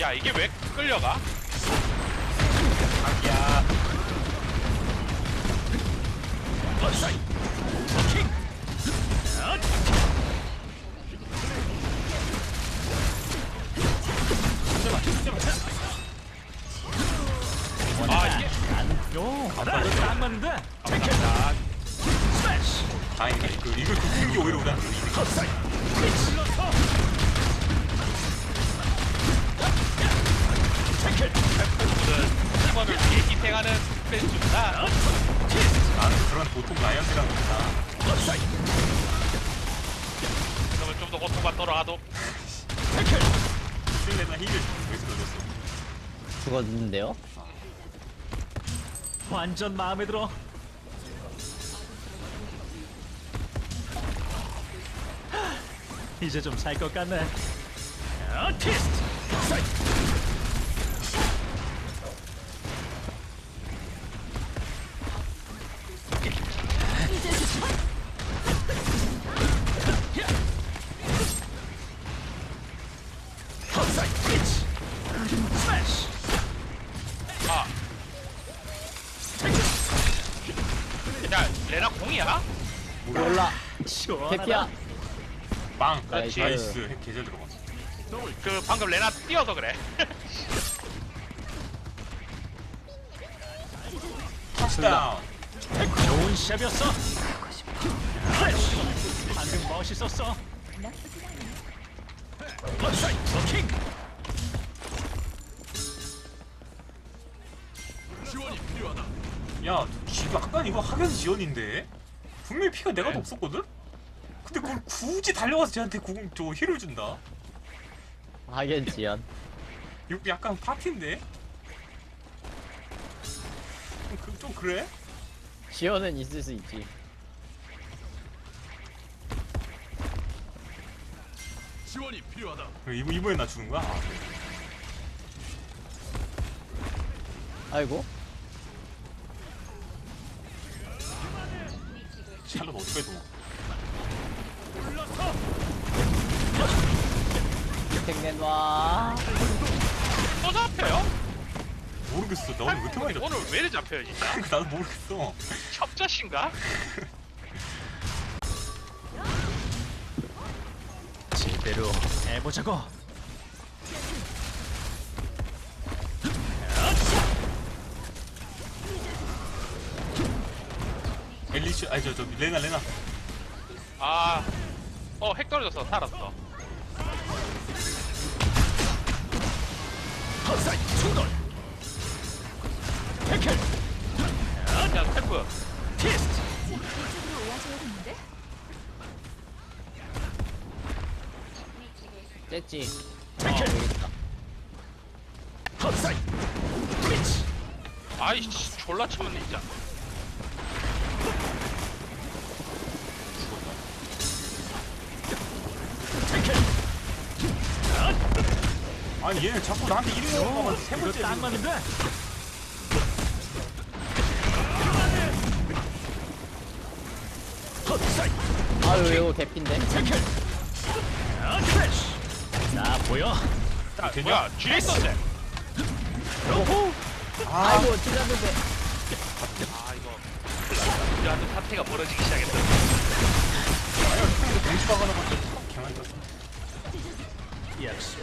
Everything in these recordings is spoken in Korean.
야 이게 왜 끌려가? 아야. 원사이. 킹. 아 이게 요. 아빠 저안 맞는데. 아, 다행이네. 그 이걸 굽히는 게 오히려 오다. 원사이. 희생하는 팬수다. 나는 그런 보통 라이언이라는 거다 그러면 좀 더 고통받더라도 실내나 힐을 여기서 넣었어 죽었는데요? 완전 마음에 들어. 이제 좀 살 것 같네. 아티스트. 몰라 시원하다. 개피야 빵 나이스. 나이스 계절 들어갔어 그 방금 레나 뛰어서 그래. 터치다운 좋은 샷이었어. 방금 멋있었어. 킹. 야 지금 아까 이거 학연 지원인데 분명히 피가 내가 더 없었거든? 근데 그걸 굳이 달려가서 쟤한테 구, 저 힐을 준다 하겐 지연 이거 약간 파티인데? 좀, 그, 좀 그래? 지연은 있을 수 있지 그래, 이번, 이번에 나 주는 거야? 아. 아이고 샬롯 어디 빼도 생겐와 또 잡혀요? 모르겠어 나 오늘 왜 이렇게 많이 잡혀 오늘 왜 이리 잡혀요 진짜? 나도 모르겠어 협자신가? 제대로 해보자고. 리치 아니 저저 레나 레나 아, 어, 핵 떨어졌어. 살았어. 화살 충돌 백혈 야, 태프. 피스트 이쪽으로 오아셔야 되는데? 아이씨, 졸라 처맞네, 진짜. 아니 얘는 자꾸 나한테 이름을 먹어서 세 이거 번째 딱 맞는데. 헛사이. 아유 이거. 아, 크래쉬. 자 보여. 야, 되냐? 뭐야, 뒤에 있었네. 아이고 찔렸는데 아, 이거. 우리한테 사태가 벌어지기 시작했다. 벤치 박아놓은 건데 개만 떴어 역시.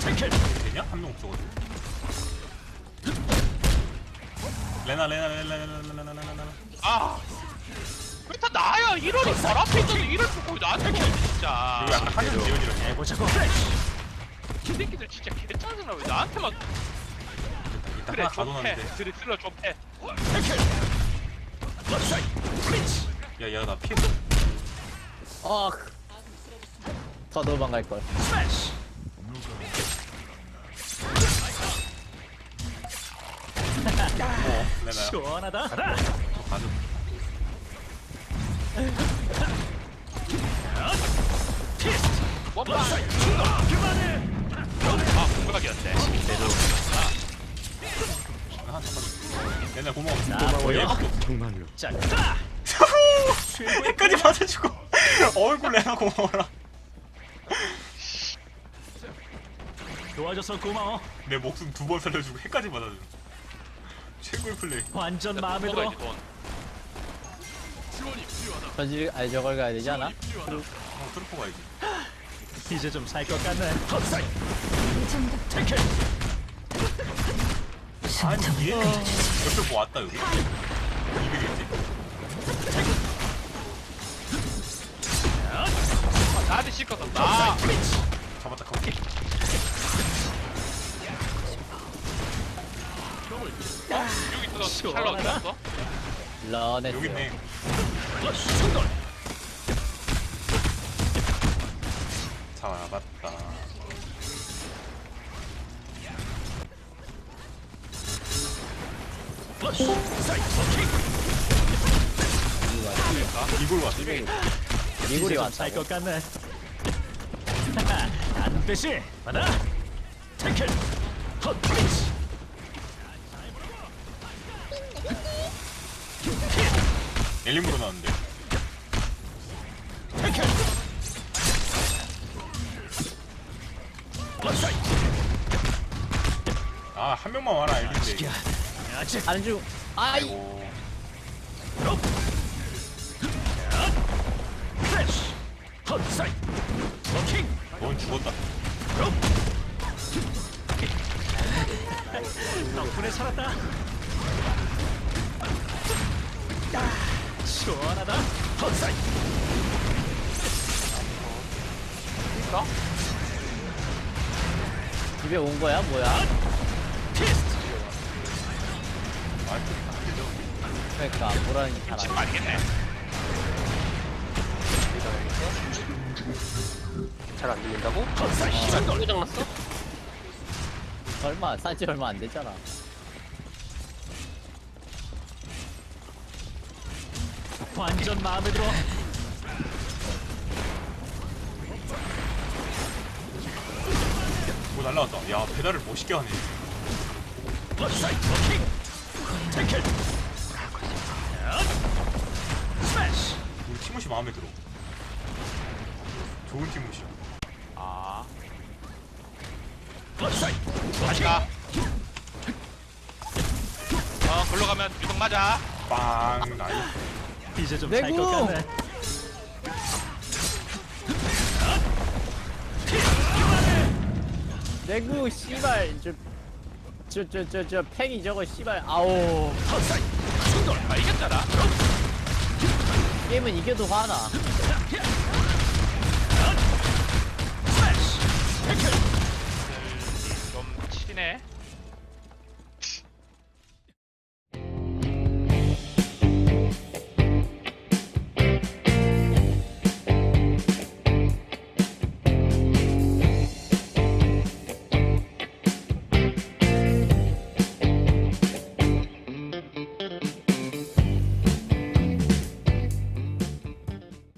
찰켈 되냐? 한명 없어가지고 레나 레나 레나 레나 레나 레나 레나 아! 왜다 나야? 이러니 발 앞에 있던데 이럴 줄 보고 나한테 진짜. 이거 약간 하늘 지연이랑 해보자고 이 새끼들 진짜 개 짜증나 왜 나한테만 일단 그래 하나 가둬놨는데 드리슬러 좀해 야야 나피 아. 그- 더 도망갈 걸. 스매시 어, 내놔요. 시원하다. 아주 원반 아, 아 고마워. 자, 자! 끝까지 받아주고 얼굴 내놔 고마워라. 도와줘서 고마워. 내 목숨 두 번 살려주고 해까지 받아주고 최고의 플레이. 완전 마음에 들어. 전질 아니 저걸 가야 되지 않아? 어, 트루퍼 가야지. 이제 좀 살 것 같네. 헛사이. 태클. 아니 얘 옆에 뭐 왔다 여기. 이백이지. 아, 나한테 시켜서 나 있어 샬럿 있었어 런했어. 여기 있네. 잡았다. 플러스 사이. 킥. 이걸 왔어. 미굴이 왔다고. 것 같네. 안 되시. 받아. 태클. 헛. 엘림으로 나왔는데. 아 한 명만 와라 아직 하는 중. 아이. 아이고. 워킹. 넌 죽었다. 롭. 덕분에 살았다. 시원하다. 헛사이. 있어? 집에 온 거야 뭐야? 아안 되죠. 그러니까 뭐라는 게 지금 잘안 아니겠네 잘 안 들린다고? 헛사이. 충돌. 고장났어? 얼마 산지 얼마 안 됐잖아. 완전 마음에 들어. 뭐 날라왔다. 야 배달을 멋있게 하네. 태클. 스매시. 우리 티모시 마음에 들어. 좋은 티모시. 아. 다시 가 어, 글로 가면 유독 맞아. 빵 나이. 이제 좀살것 내구! 같네. 내구 씨발 저 저 저 저 팽이 저거 씨발 아오. 충돌. 게임은 이겨도 화나. 스매시. 태클. 좀 치네.